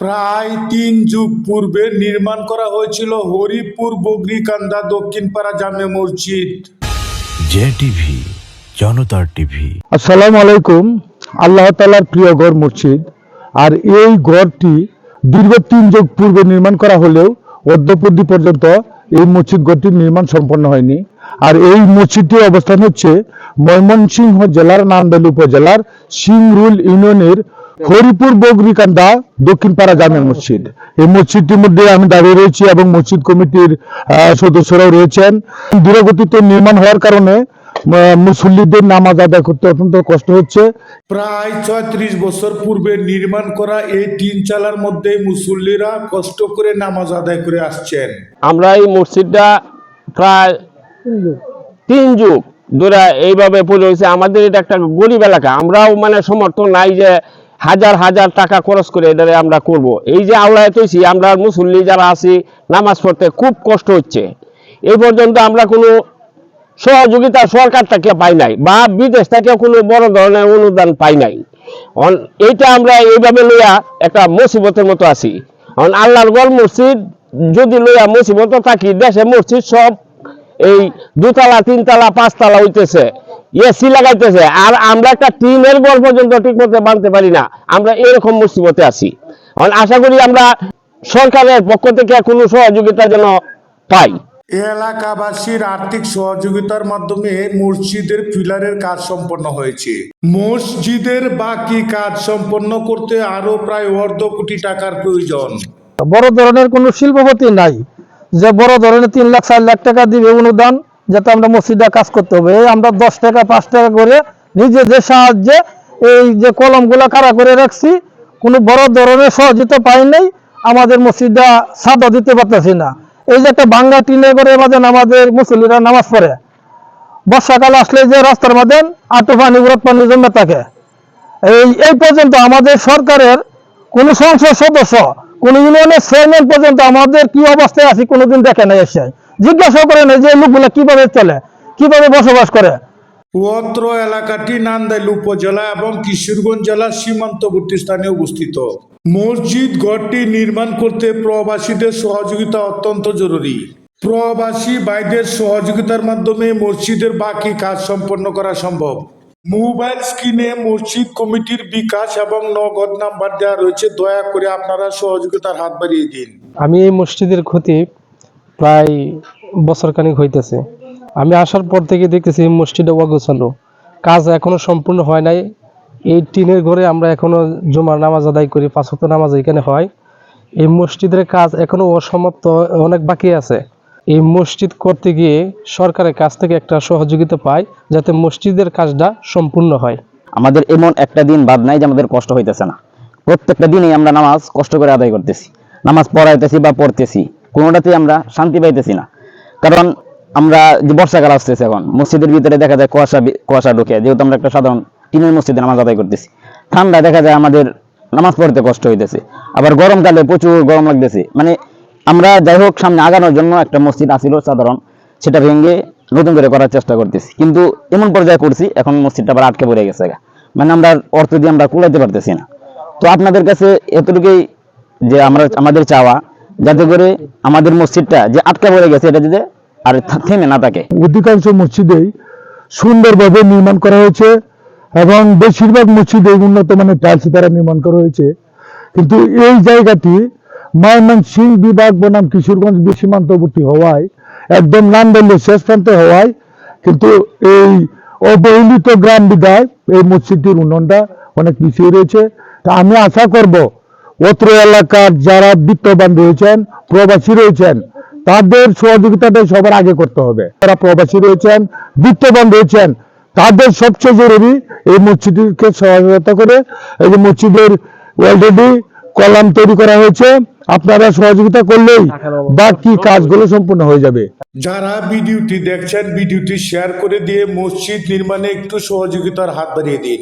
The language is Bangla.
প্রায় তিন যুগ পূর্বে নির্মাণ করা হয়েছিল হরিপুর বগরিকান্দা দক্ষিণপাড়া জামে মসজিদ। জে টিভি জনতার টিভি। আসসালামু আলাইকুম আল্লাহ তালার প্রিয় গড় মসজিদ। আর এই গড়টি দীর্ঘ তিন যুগ পূর্বে নির্মাণ করা হলেও অদ্যপদি পর্যন্ত এই মসজিদ গড়টির নির্মাণ সম্পন্ন হয়নি। আর এই মসজিদটির অবস্থান হচ্ছে ময়মনসিংহ জেলার নান্দাইল উপজেলার সিংরুল ইউনিয়নের হরিপুর বগরিকান্দা দক্ষিণপাড়া জামে মসজিদ। এই মসজিদটির মধ্যে আমি দাঁড়িয়ে রয়েছি এবং মসজিদ কমিটির আহ, সদস্যরাও রয়েছেন। দূরগতিতে নির্মাণ হওয়ার কারণে মুসল্লিদের নামাজ আদায় করতে অত্যন্ত কষ্ট হচ্ছে। প্রায় ছয়ত্রিশ বছর পূর্বে নির্মাণ করা এই তিন চালার মধ্যে মুসল্লিরা কষ্ট করে নামাজ আদায় করে আসছেন। আমরা এই মসজিদটা প্রায় তিন যুগ ধরে এইভাবে পড়ে হয়েছে। আমাদের এটা একটা গরিব এলাকা। আমরাও মানে সমর্থন নাই যে হাজার হাজার টাকা খরচ করে এটারে আমরা করব। এই যে আল্লাহ তৈছি আমরা মুসল্লি যারা আছি, নামাজ পড়তে খুব কষ্ট হচ্ছে। এই পর্যন্ত আমরা কোনো সহযোগিতা সরকার থেকে পাই নাই, বা বিদেশ থেকে কোনো বড় ধরনের অনুদান পাই নাই। এইটা আমরা এইভাবে লইয়া একটা মুসিবতের মতো আছি। অন, আল্লাহর গল মসজিদ যদি লইয়া মুসিবত থাকি, দেশে মসজিদ সব এই দুতলা, তিনতলা, পাঁচতলা হইতেছে। এসি লাগাইতেছে। আর আমরা একটা টিনের ঘর পর্যন্ত ঠিক মতো বানতে পারি না। আমরা এরকম মুসিবতে আছি। আশা করি আমরা সরকারের পক্ষ থেকে কোনো সহযোগিতা যেন পাই। এলাকাবাসীর আর্থিক সহযোগিতার মাধ্যমে মসজিদের পিলারের কাজ সম্পন্ন হয়েছে। মসজিদের বাকি কাজ সম্পন্ন করতে আরও প্রায় অর্ধ কোটি টাকার প্রয়োজন। বড় ধরনের কোনো শিল্পপতি নাই। যে বড় ধরনের তিন লাখ চার লাখ টাকা দিবে অনুদান যাতে আমরা মসজিদে কাজ করতে হবে। আমরা দশ টাকা, পাঁচ টাকা করে নিজেদের সাহায্যে এই যে কলমগুলো খাড়া করে রাখছি, কোনো বড় ধরনের সহযোগিতা পাই নাই, আমাদের মসজিদটা সাদা দিতে পারতেছি না। এই যে একটা বাঙ্গা টিনে করে আমাদের আমাদের মুসল্লিরা নামাজ পড়ে। বর্ষাকাল আসলে যে রাস্তার মধ্যে আটু পানি, উরত পানি জমে থাকে। এই এই পর্যন্ত আমাদের সরকারের কোন সংসদ সদস্য, কোন ইউনিয়নের চেয়ারম্যান পর্যন্ত আমাদের কি অবস্থায় আছে কোনোদিন দেখে নাই এসে। জিজ্ঞাসা করে না যে লোকগুলা কীভাবে চলে কীভাবে বসবাস করে। অত্র এলাকাটি নান্দাইল উপজেলা এবং কিশোরগঞ্জ জেলার সীমান্তবর্তী স্থানে অবস্থিত। মসজিদ ঘরটি নির্মাণ করতে প্রবাসীদের সহযোগিতা অত্যন্ত জরুরি। প্রবাসী ভাইদের সহযোগিতার মাধ্যমে মসজিদের বাকি কাজ সম্পন্ন করা সম্ভব। মোবাইল স্ক্রিনে মসজিদ কমিটির বিকাশ এবং নগদ নাম্বার দেওয়া রয়েছে দয়া করে আপনারা সহযোগিতার হাত বাড়িয়ে দিন। আমি এই মসজিদের ক্ষতি প্রায় বছরখানিক হইতেছে। আমি আসার পর থেকে দেখতেছি মসজিদে অগোছালো কাজ এখনও সম্পূর্ণ হয় নাই। এই টিনের ঘরে আমরা এখনও জমার নামাজ আদায় করি পাঁচশত নামাজ এখানে হয়। এই মসজিদের কাজ এখনও অসমাপ্ত, অনেক বাকি আছে। এই মসজিদ করতে গিয়ে সরকারের কাছ থেকে একটা সহযোগিতা পাই, যাতে মসজিদের কাজটা সম্পূর্ণ হয়। আমাদের এমন একটা দিন বাদ নাই যে আমাদের কষ্ট হইতেছে না। প্রত্যেকটা দিনই আমরা নামাজ কষ্ট করে আদায় করতেছি। নামাজ পড়াইতেছি বা পড়তেছি। কোনোটাতেই আমরা শান্তি পাইতেছি না। কারণ আমরা যে বর্ষাকাল আসতেছে এখন, মসজিদের ভিতরে দেখা যায় কুয়াশা কুয়াশা ঢুকে, যেহেতু আমরা একটা সাধারণ টিনের মসজিদে নামাজ আদায় করতেছি। ঠান্ডা দেখা যায় আমাদের নামাজ পড়তে কষ্ট হইতেছে, আবার গরমকালে প্রচুর গরম লাগতেছে। মানে আমরা যাই হোক, সামনে আগানোর জন্য একটা মসজিদ আসিল সাধারণ, সেটা ভেঙে নতুন করে করার চেষ্টা করতেছি। কিন্তু এমন পর্যায়ে করছি, এখন মসজিদটা আবার আটকে পড়ে গেছে মানে আমরা অর্থ দিয়ে আমরা কুলাইতে পারতেছি না। তো আপনাদের কাছে এতটুকুই যে আমরা আমাদের চাওয়া যাতে করে আমাদের মসজিদটা যে আটকে পড়ে গেছে, এটা যাতে আর থেমে না থাকে। অধিকাংশ মসজিদেই সুন্দরভাবে নির্মাণ করা হয়েছে এবং বেশিরভাগ মসজিদে উন্নত মানের টাইলস দ্বারা নির্মাণ করা হয়েছে। কিন্তু এই জায়গাটি ময়মনসিং বিভাগ বনাম কিশোরগঞ্জ সীমান্তবর্তী হওয়ায়, একদম নান্দল্যের শেষ প্রান্তে হওয়ায়, কিন্তু এই অবহেলিত গ্রাম বিধায় এই মসজিদটির উন্নয়নটা অনেক পিছিয়ে রয়েছে। তা আমি আশা করব অত্র এলাকার যারা বিত্তবান রয়েছেন প্রবাসী রয়েছেন, তাদের সহযোগিতাটাই সবার আগে করতে হবে। যারা প্রবাসী রয়েছেন বিত্তবান রয়েছেন তাদের সবচেয়ে জরুরি এই মসজিদকে সহযোগিতা করে। এই যে মসজিদের অলরেডি কলাম তৈরি করা হয়েছে, আপনারা সহযোগিতা করলেই বাকি কাজগুলো সম্পূর্ণ হয়ে যাবে। যারা ভিডিওটি দেখছেন, ভিডিওটি শেয়ার করে দিয়ে মসজিদ নির্মাণে একটু সহযোগিতার হাত বাড়িয়ে দিন।